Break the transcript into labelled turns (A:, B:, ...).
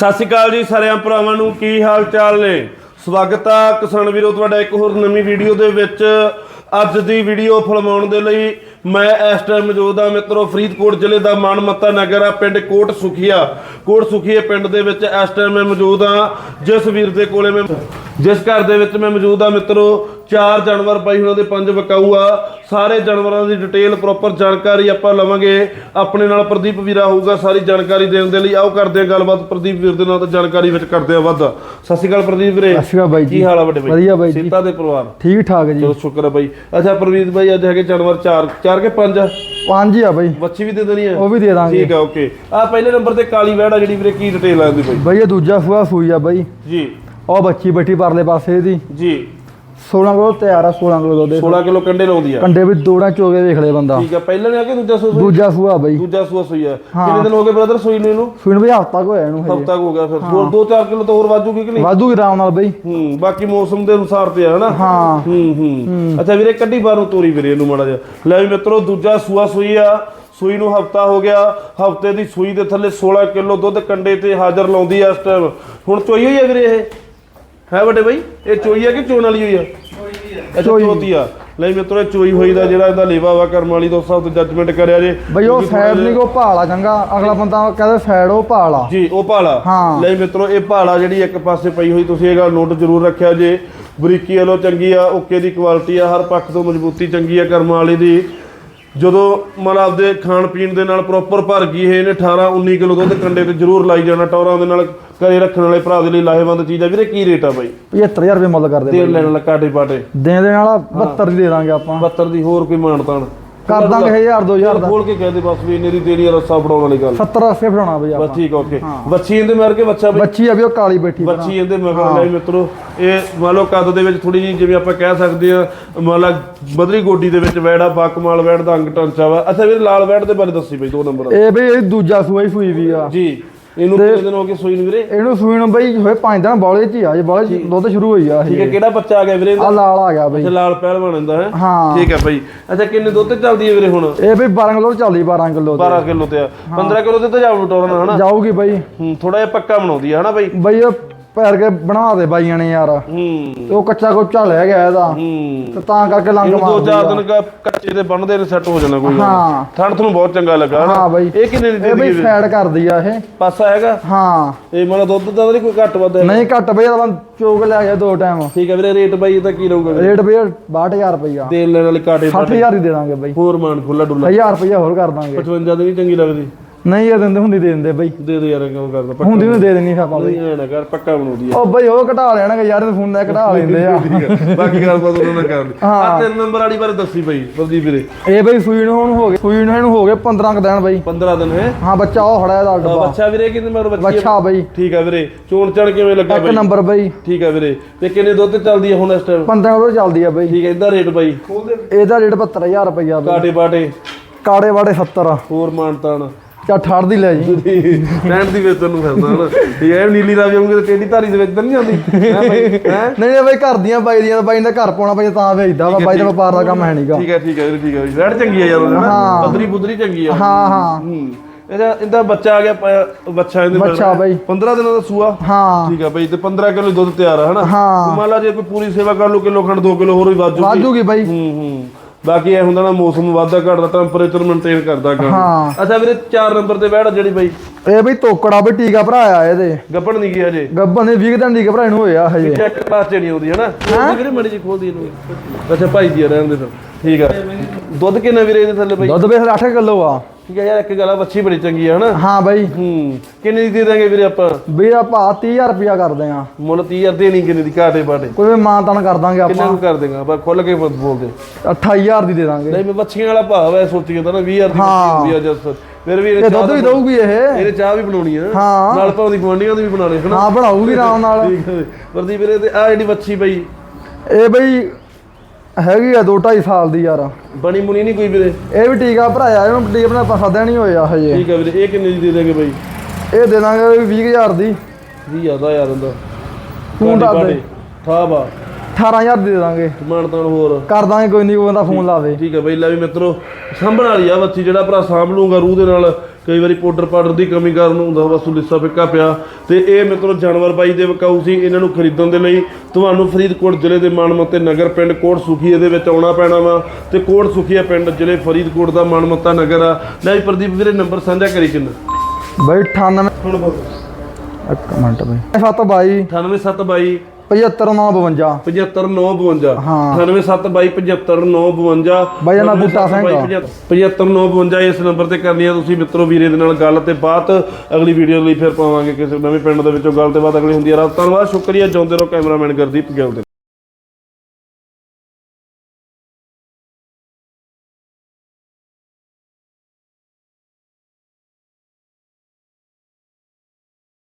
A: ਸਤਿ ਸ਼੍ਰੀ ਅਕਾਲ ਜੀ ਸਾਰਿਆਂ ਭਰਾਵਾਂ ਨੂੰ, ਕੀ ਹਾਲ ਚਾਲ ਨੇ? ਸਵਾਗਤ ਆ ਕਿਸਾਨ ਵੀਰੋ, ਤੁਹਾਡਾ ਇੱਕ ਹੋਰ ਨਵੀਂ ਵੀਡੀਓ ਦੇ ਵਿੱਚ। ਅੱਜ ਦੀ ਵੀਡੀਓ ਫਿਲਮਾਉਣ ਦੇ ਲਈ ਮੈਂ ਇਸ ਟਾਈਮ ਮੌਜੂਦ ਆ ਮਿੱਤਰੋ, ਫਰੀਦਕੋਟ ਜ਼ਿਲ੍ਹੇ ਦਾ ਮਾਨਮੱਤਾ ਨਗਰ ਆ, ਪਿੰਡ ਕੋਟ ਸੁਖੀਆ ਕੋਟ ਸੁਖੀਏ ਪਿੰਡ ਦੇ ਵਿੱਚ ਇਸ ਟਾਈਮ ਮੈਂ ਮੌਜੂਦ ਆ। ਜਿਸ ਵੀਰ ਦੇ ਕੋਲੇ ਮੈਂ ਜਿਸ ਘਰ ਦੇ ਵਿੱਚ ਮੈਂ ਮੌਜੂਦ ਆ ਮਿੱਤਰੋ ਚਾਰ ਜਾਨਵਰ ਪਈ ਉਹਨਾਂ ਦੇ ਪੰਜ ਵਿਕਾਊ ਆ ਸਾਰੇ ਜਾਨਵਰਾਂ ਦੀ ਡਿਟੇਲ ਪ੍ਰੋਪਰ ਜਾਣਕਾਰੀ ਆਪਾਂ ਲਵਾਂਗੇ। ਆਪਣੇ ਨਾਲ ਪ੍ਰਦੀਪ ਵੀਰਾ ਹੋਊਗਾ ਸਾਰੀ ਜਾਣਕਾਰੀ ਦੇਣ ਦੇ ਲਈ। ਆਓ ਕਰਦੇ ਹਾਂ ਗੱਲਬਾਤ। ਪ੍ਰਦੀਪ ਵੀਰ ਦੇ ਨਾਲ ਤਾਂ ਜਾਣਕਾਰੀ ਵਿੱਚ ਕਰਦੇ ਆ ਵੱਧ। ਸਤਿ ਸ਼੍ਰੀ ਅਕਾਲ ਪ੍ਰਦੀਪ ਵੀਰੇ।
B: ਸਤਿ ਸ਼੍ਰੀ ਅਕਾਲ ਬਾਈ ਜੀ।
A: ਕੀ ਹਾਲ ਆ ਵੱਡੇ ਬਾਈ?
B: ਵਧੀਆ ਬਾਈ ਜੀ।
A: ਸੀਤਾ ਦੇ ਪਰਿਵਾਰ?
B: ਠੀਕ ਠਾਕ ਜੀ।
A: ਚਲੋ ਸ਼ੁਕਰ ਹੈ ਬਾਈ। ਅੱਛਾ ਪ੍ਰਵੀਤ ਬਾਈ ਅੱਜ ਹੈਗੇ ਜਾਨਵਰ ਚਾਰ। ਚਾਰ ਕੇ ਪੰਜ? ਆ?
B: ਪੰਜ ਹੀ ਆ ਬਾਈ।
A: ਵੱਛੀ ਵੀ ਦੇ ਦੇਣੀ ਆ?
B: ਉਹ ਵੀ ਦੇ ਦਾਂਗੇ।
A: ਠੀਕ ਆ ਓਕੇ ਆ ਪਹਿਲੇ ਨੰਬਰ ਤੇ ਕਾਲੀ ਵੈੜ ਆ ਜਿਹੜੀ ਵੀਰੇ ਕੀ ਡਿਟੇਲ ਆਉਂਦੀ ਬਾਈ?
B: ਬਾਈ ਇਹ ਦੂਜਾ ਸੂਆ ਸੂਈ ਆ ਬਾਈ।
A: ਜੀ।
B: ਉਹ ਬੱਚੀ ਬੈਠੀ ਪਰਲੇ ਪਾਸੇ ਇਹਦੀ।
A: ਜੀ।
B: 16 ਕਿਲੋ ਤਿਆਰ ਆ 16 ਕਿਲੋ ਦੇ
A: 16 ਕਿਲੋ ਕੰਡੇ ਲਾਉਂਦੀ ਆ।
B: ਕੰਡੇ ਵੀ ਦੋੜਾ ਚੋਗੇ ਵੇਖ ਲੈ ਬੰਦਾ।
A: ਠੀਕ ਆ ਪਹਿਲਾਂ ਨੇ ਆ ਕੇ ਦੂਜਾ ਸੂਆ ਸੂਈ?
B: ਦੂਜਾ ਸੂਆ ਬਾਈ।
A: ਦੂਜਾ ਸੂਆ ਸੂਈ ਆ। ਕਿੰਨੇ ਦਿਨ ਹੋ ਗਏ ਬ੍ਰਦਰ ਸੂਈ ਨੂੰ ਇਹਨੂੰ?
B: ਸੂਈ ਨੂੰ ਵੀ ਹਫਤਾ ਹੋਇਆ ਇਹਨੂੰ
A: ਹਫਤਾ ਹੋ ਗਿਆ ਫਿਰ। ਹੋਰ 2-4 ਕਿਲੋ ਤਾਂ ਹੋਰ ਵਾਜੂਗੀ ਕਿ ਨਹੀਂ?
B: ਵਾਧੂ ਆਰਾਮ ਨਾਲ ਬਾਈ।
A: ਹੂੰ ਬਾਕੀ ਮੌਸਮ ਦੇ ਅਨੁਸਾਰ ਤੇ ਆ ਹਨਾ?
B: ਹਾਂ।
A: ਹੂੰ ਹੂੰ। ਅੱਛਾ ਵੀਰੇ ਕੱਢੀ ਬਾਹਰੋਂ ਤੋਰੀ ਵੀਰੇ ਇਹਨੂੰ ਮਾੜਾ ਜਿਹਾ। ਲੈ ਵੀ ਮਿੱਤਰੋ ਦੂਜਾ ਸੂਆ ਸੂਈ ਆ। ਸੂਈ ਨੂੰ ਹਫਤਾ ਹੋ ਗਿਆ। ਹਫ਼ਤੇ ਦੀ ਸੂਈ ਦੇ ਥੱਲੇ 16 ਕਿਲੋ ਦੁੱਧ ਕੰਡੇ ਤੇ ਹਾਜ਼ਰ ਲਾਉਂਦੀ ਆ ਇਸ ਟਾਈਮ ਹੁਣ ਚੋਈ ਹੋਈ ਆ ਵੀਰੇ ਇਹ? ਹੈ ਵੱਡੇ ਬਾਈ? ਇਹ ਚੋਈ ਆ ਕਿ ਚੋਣ ਵਾਲੀ ਹੋਈ ਆ? ਅੱਛਾ ਚੋਤੀ ਆ। ਲੈ ਮਿੱਤਰੋ ਇਹ ਚੋਈ ਹੋਈ ਦਾ ਜਿਹੜਾ ਇਹਦਾ ਲੇਵਾ ਵਾ ਕਰਮ ਵਾਲੀ ਦੋਸਤਾਂ ਉੱਤੇ ਜੱਜਮੈਂਟ ਕਰਿਆ ਜੇ।
B: ਬਾਈ ਉਹ ਸਾਈਡ ਨਹੀਂ ਕੋ ਭਾਲਾ ਚੰਗਾ। ਅਗਲਾ ਬੰਦਾ ਕਹਿੰਦਾ ਸਾਈਡ ਉਹ ਭਾਲਾ।
A: ਜੀ ਉਹ ਭਾਲਾ।
B: ਹਾਂ।
A: ਲੈ ਮਿੱਤਰੋ ਇਹ ਭਾਲਾ ਜਿਹੜੀ ਇੱਕ ਪਾਸੇ ਪਈ ਹੋਈ ਤੁਸੀਂ ਇਹ ਗੱਲ ਨੋਟ ਜ਼ਰੂਰ ਰੱਖਿਆ ਜੇ। ਬਰੀਕੀ ਵੱਲੋਂ ਚੰਗੀ ਆ ਓਕੇ ਦੀ ਕੁਆਲਿਟੀ ਆ ਹਰ ਪੱਖ ਤੋਂ ਮਜ਼ਬੂਤੀ ਚੰਗੀ ਆ ਕਰਮ ਵਾਲੀ ਦੀ। ਜਦੋਂ ਮਨ ਆਪਦੇ ਖਾਣ ਪੀਣ ਦੇ ਨਾਲ ਪ੍ਰੋਪਰ ਭਰ ਗਈ ਇਹ ਇਹਨੇ 18 19 ਕਿਲੋ ਦੁੱਧ ਕੰਡੇ ਤੇ ਜ਼ਰੂਰ ਲਾਈ ਜਾਣਾ ਟੌਰਾਂ ਦੇ ਨਾਲ ਘਰੇ ਰੱਖਣ ਵਾਲੇ ਭਰਾ ਦੇ ਲਈ ਲਾਹੇਵੰਦ ਚੀਜ਼ ਆ। ਵੀਰੇ ਕੀ ਰੇਟ ਆ ਬਾਈ?
B: 75000 ਰੁਪਏ ਮੁੱਲ ਕਰਦੇ
A: ਤੇਲ ਲੈਣ ਵਾਲਾ ਕਾਟੇ ਪਾਟੇ।
B: ਦੇਣ ਦੇ ਨਾਲ 72 ਦੀ ਦੇ ਦਾਂਗੇ ਆਪਾਂ।
A: 72 ਦੀ ਹੋਰ ਕੋਈ ਮਾਨਤਾਨ
B: ਕਰ ਦਾਂਗੇ 1000 2000 ਦਾ
A: ਖੋਲ ਕੇ ਕਹਦੇ ਬਸ ਵੀ ਇੰਨੇ ਦੀ ਦੇਣੀ ਆ ਰੱਸਾ ਫੜਾਉਣ ਵਾਲੀ ਗੱਲ।
B: 70 80 ਫੜਾਉਣਾ ਬਾਈ
A: ਬਸ
B: ਆਪਾਂ।
A: ਠੀਕ ਓਕੇ। ਬੱਚੀ ਇਹਦੇ ਮਾਰ ਕੇ ਬੱਚਾ ਬਈ?
B: ਬੱਚੀ ਆ ਵੀ ਉਹ ਕਾਲੀ ਬੈਠੀ
A: ਬੱਚੀ ਇਹਦੇ ਮਗਰ ਲੈ ਮਿੱਤਰੋ ਇਹ ਮੰਨ ਲਓ ਕੱਦ ਦੇ ਵਿੱਚ ਥੋੜੀ ਜਿਹੀ ਜਿਵੇਂ ਆਪਾਂ ਕਹਿ ਸਕਦੇ ਆ ਮੰਨ ਲਾ ਬਦਰੀ ਗੋਡੀ ਦੇ ਵਿੱਚ ਵੈੜਾ ਬਾਕਮਾਲ ਵੈੜ ਦਾ ਅੰਗ ਟਾਂਚਾ ਵਾ। ਅੱਛਾ ਵੀਰ ਲਾਲ ਵੈੜ ਦੇ ਬਾਰੇ ਦੱਸੀ ਬਈ ਦੋ ਨੰਬਰ
B: ਇਹ ਬਈ ਇਹ ਦੂਜਾ ਹੀ ਸੂਈ ਵੀ ਆ।
A: ਜੀ। ਇਹਨੂੰ ਕਿੰਨੇ ਦਿਨ ਹੋ ਗਏ ਸੂਈ ਨੂੰ ਵੀਰੇ?
B: ਇਹਨੂੰ ਸੂਈ ਨੂੰ ਬਈ ਹੋਏ ਪੰਜ ਦਿਨ ਬੌਲੇ ਚ ਹੀ ਆ ਜੇ ਬੌਲੇ ਚ ਦੁੱਧ ਸ਼ੁਰੂ ਹੋਈ ਆ
A: ਠੀਕ ਹੈ ਕਿਹੜਾ ਬੱਚਾ ਆ ਗਿਆ ਵੀਰੇ
B: ਆ ਲਾਲ ਆ ਗਿਆ ਬਈ।
A: ਅੱਛਾ ਲਾਲ ਪਹਿਲਵਾਨ ਹੁੰਦਾ ਹੈ?
B: ਹਾਂ।
A: ਠੀਕ ਹੈ ਬਈ। ਅੱਛਾ ਕਿੰਨੇ ਦੁੱਧ ਤੇ ਚੱਲਦੀ ਹੈ ਵੀਰੇ ਹੁਣ?
B: ਇਹ ਬਈ 12 ਕਿਲੋ ਚੱਲਦੀ 12 ਕਿਲੋ
A: 12 ਕਿਲੋ ਤੇ ਆ। 15 ਕਿਲੋ ਤੇ ਤਾਂ ਜਾਉ ਟੋਰਨਾ ਹਨਾ?
B: ਜਾਊਗੀ ਬਈ।
A: ਥੋੜਾ ਜਿਹਾ ਪੱਕਾ ਬਣਾਉਂਦੀ ਹੈ ਹਨਾ ਬਈ?
B: ਬਈ ਪੈਰ ਕੇ ਬਣਾ ਦੇ ਬਾਈਆਂ ਨੇ ਯਾਰ।
A: ਹੂੰ।
B: ਤੇ ਉਹ ਕੱਚਾ ਕੋਚਾ ਲੈ ਗਿਆ ਇਹਦਾ।
A: ਹੂੰ।
B: ਤੇ ਤਾਂ ਕਰਕੇ ਲੰਗ
A: ਇਹਨੂੰ ਦੋ ਚਾਰ। ਦਿਨ ਕ- ਕੱਚੇ ਤੇ ਬੰਨਦੇ ਨੇ ਸੈੱਟ ਹੋ ਜਾਣਾ ਕੋਈ ਗੱਲ।
B: ਹਾਂ।
A: ਠੰਡ ਤੁਹਾਨੂੰ ਬਹੁਤ ਚੰਗਾ ਲੱਗਾ ਹਨਾ?
B: ਹਾਂ ਬਈ।
A: ਇਹ ਕਿੰਨੇ ਦੀ ਦੇ
B: ਇਹ ਬਈ ਸਾਈਡ ਕਰਦੀ ਆ ਇਹ।
A: ਪਾਸਾ ਹੈਗਾ?
B: ਹਾਂ।
A: ਇਹ ਮਤਲਬ ਦੁੱਧ ਦਾ ਨਹੀਂ ਕੋਈ ਘੱਟ ਵੱਧ ਹੈ
B: ਨਹੀਂ ਘੱਟ ਬਈ ਇਹਦਾ ਚੋਕ ਲੈ ਗਿਆ ਦੋ ਟਾਈਮ
A: ਠੀਕ ਹੈ ਵੀਰੇ ਰੇਟ ਬਾਈ ਇਹਦਾ ਕੀ ਰਹੂਗਾ ਵੀਰੇ?
B: ਰੇਟ ਬਈ 62000 ਰੁਪਈਆ।
A: ਤੇਲ ਲੈਣ ਵਾਲੀ ਕਾਟੇ
B: 60000 ਹੀ ਦੇ ਦਾਂਗੇ ਬਈ।
A: ਹੋਰ ਮਾਨ ਖੁੱਲਾ ਡੁੱਲਾ
B: 1000 ਰੁਪਈਆ ਹੋਰ ਕਰ ਦਾਂਗੇ।
A: 55 ਦੀ ਨਹੀਂ ਚੰਗੀ ਲੱਗਦੀ।
B: ਨਹੀਂ ਇਹ ਦਿੰਦੇ ਹੁੰਦੀ ਦੇ ਦਿੰਦੇ ਬਈ।
A: ਦੇ ਦੇ ਯਾਰ ਕਿਉਂ ਕਰਦਾ? ਪੱਕਾ
B: ਹੁੰਦੀ ਨੂੰ ਦੇ ਦੇਣੀ ਆਪਾਂ ਬਈ।
A: ਨਹੀਂ ਐ ਨਾ ਕਰ ਪੱਕਾ ਬਣਾਉਂਦੀ ਆ।
B: ਉਹ ਬਈ ਉਹ ਘਟਾ ਲੈਣਗੇ ਯਾਰ ਫੋਨ ਨਾਲ ਘਟਾ ਲੈਂਦੇ ਆ।
A: ਬਾਕੀ ਗੱਲ ਬਾਤ ਉਹਨਾਂ ਨਾਲ ਕਰ ਲਈ ਆ ਤਿੰਨ ਨੰਬਰ ਵਾਲੀ ਬਾਰੇ ਦੱਸੀ ਬਈ ਪ੍ਰਦੀਪ ਵੀਰੇ।
B: ਇਹ ਬਈ ਸੂਈ ਨੂੰ ਹੁਣ ਹੋ ਗਏ ਸੂਈ ਨੂੰ ਇਹਨੂੰ ਹੋ ਗਏ 15 ਕ ਦਿਨ ਬਈ।
A: 15 ਦਿਨ ਹੈ?
B: ਹਾਂ ਬੱਚਾ ਉਹ ਖੜਾ ਇਹਦਾ ਡੱਬਾ
A: ਬੱਚਾ ਵੀਰੇ ਕਿੰਨੇ ਮਰ ਬੱਚੀ?
B: ਬੱਚਾ ਬਈ।
A: ਠੀਕ ਹੈ ਵੀਰੇ ਚੋਣ ਚੜ ਕਿਵੇਂ ਲੱਗਾ
B: ਇੱਕ
A: ਬਈ?
B: ਨੰਬਰ ਬਈ।
A: ਠੀਕ ਹੈ ਵੀਰੇ ਤੇ ਕਿੰਨੇ ਦੁੱਧ ਤੇ ਚੱਲਦੀ ਹੈ ਹੁਣ ਇਸ ਟਾਈਮ
B: 15 ਕਿਲੋ ਚੱਲਦੀ ਆ ਬਈ।
A: ਠੀਕ ਹੈ ਇਹਦਾ ਰੇਟ ਬਾਈ?
B: ਇਹਦਾ ਰੇਟ 72000 ਰੁਪਈਆ ਬਈ।
A: ਕਾਟੇ ਬਾਟੇ?
B: ਕਾੜੇ ਵਾੜੇ 70
A: ਹੋਰ ਮਾਨਤਾਨ।
B: ਚਾ ਠਾੜ ਦੀ ਲੈ ਜੀ।
A: ਰੈਂਟ ਦੀ ਵੇਚਣ ਨੂੰ ਫਿਰਦਾ ਹਨਾ। ਠੀਕ ਹੈ ਨੀਲੀ ਰਾਵੀ ਆਉਂਗੇ ਤੇ ਟੇਡੀ ਧਾਰੀ ਦੇ ਵਿੱਚ ਤਾਂ ਨਹੀਂ ਆਉਂਦੀ। ਹੈ ਬਾਈ ਹੈ?
B: ਨਹੀਂ ਨਹੀਂ ਬਈ ਘਰ ਦੀਆਂ ਬਾਈ ਦੀਆਂ ਬਾਈ ਦਾ ਘਰ ਪਾਉਣਾ ਬਈ ਤਾਂ ਵੇਚਦਾ ਵਾ ਬਾਈ ਦਾ ਵਪਾਰ ਦਾ ਕੰਮ ਹੈ ਨਹੀਂਗਾ।
A: ਠੀਕ ਹੈ ਠੀਕ ਹੈ ਠੀਕ ਹੈ ਰੈਂਟ ਚੰਗੀ ਹੈ ਯਾਰ ਉਹਦਾ ਨਾ ਬਦਰੀ ਬੁਦਰੀ ਚੰਗੀ ਆ।
B: ਹਾਂ ਹਾਂ।
A: ਇਹਦਾ ਇਹਦਾ ਬੱਚਾ ਆ ਗਿਆ ਬੱਚਾ ਇਹਦੇ
B: ਬੱਚਾ। ਬਾਈ।
A: 15 ਦਿਨਾਂ ਦਾ ਸੂਆ।
B: ਹਾਂ।
A: ਠੀਕ ਹੈ ਬਾਈ ਤੇ 15 ਕਿਲੋ ਦੁੱਧ ਤਿਆਰ ਆ ਹਨਾ?
B: ਹਾਂ।
A: ਮੰਨ ਲਾ ਜੇ ਕੋਈ ਪੂਰੀ ਸੇਵਾ ਕਰ ਲਓ ਕਿਲੋ ਖੰਡ 2 ਕਿਲੋ ਹੋਰ ਵੀ ਵੱਧ ਜੂਗੀ।
B: ਵਾਜੂਗੀ ਬਾਈ।
A: ਹੂੰ ਹੂੰ। ਬਾਕੀ ਇਹ ਹੁੰਦਾ ਨਾ ਮੌਸਮ ਵਾਧਾ ਘਟਦਾ ਟੈਂਪਰੇਚਰ ਮੇਨਟੇਨ ਕਰਦਾ
B: ਹਾਂ।
A: ਅੱਛਾ ਵੀਰੇ 4 ਨੰਬਰ ਤੇ ਬੈਠ ਜਿਹੜੀ ਬਾਈ।
B: ਇਹ ਬਈ ਤੋਕੜਾ ਬਈ ਟੀਕਾ ਭਰਾਇਆ ਇਹਦੇ।
A: ਗੱਪਣ ਨਹੀਂ ਗਈ ਹਜੇ।
B: ਗੱਬਨ ਦੇ 20 ਦਿਨ ਟੀਕਾ ਭਰਾ ਇਹਨੂੰ ਹੋਇਆ ਹਜੇ।
A: ਚੈੱਕ ਪਾਸ ਨਹੀਂ ਆਉਂਦੀ ਹੈ? ਨਾ ਵੀਰੇ ਮੜੀ ਜੀ ਖੋਲਦੀ ਇਹਨੂੰ। ਅੱਛਾ ਭਾਈ ਜੀ ਰਹਿਣ ਦੇ ਫਿਰ। ਠੀਕ ਆ। ਦੁੱਧ ਕਿੰਨਾ ਵੀਰੇ ਇਹਦੇ ਥੱਲੇ ਬਾਈ?
B: ਦੁੱਧ ਬਈ 8 ਕਿਲੋ ਆ।
A: ਠੀਕ ਹੈ ਯਾਰ ਇੱਕ ਗੱਲ ਆ ਬੱਚੀ ਬੜੀ ਚੰਗੀ ਆ ਹਨਾ?
B: ਹਾਂ ਬਾਈ।
A: ਹੂੰ ਕਿੰਨੇ ਦੀ ਦੇ ਦਾਂਗੇ ਵੀਰੇ ਆਪਾਂ?
B: ਵੀ ਆਪਾਂ 30000 ਰੁਪਿਆ ਕਰਦੇ ਆ
A: ਮੁੱਲ 30000 ਦੇਣੀ ਕਿੰਨੇ ਦੀ ਕਾਟੇ ਬਾਟੇ।
B: ਕੋਈ ਮਾਂ ਤਾਨ ਕਰ ਦਾਂਗੇ
A: ਕਿੰਨਾ
B: ਆਪਾਂ।
A: ਕੁ ਕਰ ਦੇਗਾ? ਆਪਾਂ ਖੁੱਲ ਕੇ ਬੋਲ- ਬੋਲਦੇ।
B: 28000 ਦੀ ਦੇ ਦਾਂਗੇ।
A: ਨਹੀਂ ਮੈਂ ਬੱਚੀਆਂ ਵਾਲਾ ਭਾਵ ਹੈ ਸੋਚੀ ਤਾਂ ਨਾ 20000 ਦੀ ਹੁੰਦੀ ਆ ਜਦ ਫਿਰ ਵੀ
B: ਇਹ ਦੁੱਧ ਵੀ ਦਊਗੀ ਇਹ।
A: ਇਹਨੇ ਚਾਹ ਵੀ ਬਣਾਉਣੀ ਆ।
B: ਹਾਂ।
A: ਨਾਲ ਭਾਵੇਂ ਦੀ ਗਵਾਂਡੀਆਂ ਦੀ ਵੀ ਬਣਾ ਲੈ ਹਨਾ?
B: ਹਾਂ ਬਣਾਊਗੀ ਆਰਾਮ ਨਾਲ।
A: ਠੀਕ ਹੈ ਵੀਰੇ ਤੇ ਆ ਜਿਹੜੀ ਬੱਚੀ ਪਈ।
B: ਇਹ ਬਈ ਹੈਗੀ ਆ 2 2.5 ਸਾਲ ਦੀ ਯਾਰ।
A: ਬਣੀ ਮੁਣੀ ਨਹੀਂ ਕੋਈ ਵੀਰੇ।
B: ਇਹ ਵੀ ਟੀਕਾ ਭਰਾਇਆ ਇਹਨੂੰ ਟੀਕਾ ਬਣਾ ਪਸਦਾ ਨਹੀਂ ਹੋਇਆ ਹਜੇ।
A: ਠੀਕ ਹੈ ਵੀਰੇ ਇਹ ਕਿੰਨੇ ਦੀ ਦੇ ਦਾਂਗੇ ਬਾਈ?
B: ਇਹ ਦੇ ਦਾਂਗੇ 20000 ਦੀ।
A: 20000 ਦਾ ਯਾਰ ਹੁੰਦਾ
B: ਤੂੰ ਦੱਸ ਦੇ।
A: ਠਾਬਾ
B: 18000 ਦੀ ਦੇ ਦਾਂਗੇ।
A: ਮਾਨਤਾਨ ਹੋਰ।
B: ਕਰ ਦਾਂਗੇ ਕੋਈ ਨਹੀਂ ਕੋਈ ਬੰਦਾ ਫੋਨ ਲਾਵੇ।
A: ਠੀਕ ਹੈ ਬਈ ਲੈ ਵੀ ਮਿੱਤਰੋ ਸਾਂਭਣ ਵਾਲੀ ਆ ਬੱਚੀ ਜਿਹੜਾ ਭਰਾ ਸਾਂਭ ਲੂਗਾ ਰੂਹ ਦੇ ਨਾਲ। ਕਈ ਵਾਰੀ ਪਾਊਡਰ ਪਾਊਡਰ ਦੀ ਕਮੀ ਕਾਰਨ ਹੁੰਦਾ ਵਾ ਸੁਲਿੱਸਾ ਫਿੱਕਾ ਪਿਆ। ਤੇ ਇਹ ਮਿੱਤਰੋ ਜਾਨਵਰ ਬਾਈ ਦੇ ਵਿਕਾਊ ਸੀ ਇਹਨਾਂ ਨੂੰ ਖਰੀਦਣ ਦੇ ਲਈ। ਤੁਹਾਨੂੰ ਫਰੀਦਕੋਟ ਜ਼ਿਲ੍ਹੇ ਦੇ ਮਾਨਮੱਤੇ ਨਗਰ ਪਿੰਡ ਕੋਟ ਸੁਖੀਏ ਦੇ ਵਿੱਚ ਆਉਣਾ ਪੈਣਾ ਵਾ। ਤੇ ਕੋਟ ਸੁਖੀਆ ਪਿੰਡ ਜ਼ਿਲ੍ਹੇ ਫਰੀਦਕੋਟ ਦਾ ਮਾਨਮੱਤਾ ਨਗਰ ਆ। ਲੈ ਜੀ ਪ੍ਰਦੀਪ ਵੀਰੇ ਨੰਬਰ ਸਾਂਝਾ ਕਰੀ ਕਿੰਨਾ?
B: ਬਾਈ 98
A: ਹੁਣ ਬੋਲ।
B: ਇੱਕ ਮਿੰਟ ਬਾਈ। 722
A: 98722
B: 75952
A: 75952
B: ਹਾਂ।
A: 98722 75952
B: ਬਾਈ ਇਹਦਾ ਬੂਟਾ ਸਿੰਘ ਆ।
A: 75952 ਇਸ ਨੰਬਰ ਤੇ ਕਰਨੀ ਆ। ਤੁਸੀਂ ਮਿੱਤਰੋ ਵੀਰੇ ਦੇ ਨਾਲ ਗੱਲ ਤੇ ਬਾਤ। ਅਗਲੀ ਵੀਡੀਓ ਲਈ ਫਿਰ ਪਾਵਾਂਗੇ ਕਿਸੇ ਨਵੇਂ ਪਿੰਡ ਦੇ ਵਿੱਚੋਂ ਗੱਲ ਤੇ ਬਾਤ। ਅਗਲੀ ਹੁੰਦੀ ਆ। ਰਾਤ ਧੰਨਵਾਦ ਸ਼ੁਕਰੀਆ। ਜਿਉਂਦੇ ਰਹੋ ਕੈਮਰਾਮੈਨ ਗੁਰਦੀਪ ਗਿੱਲ ਦੇ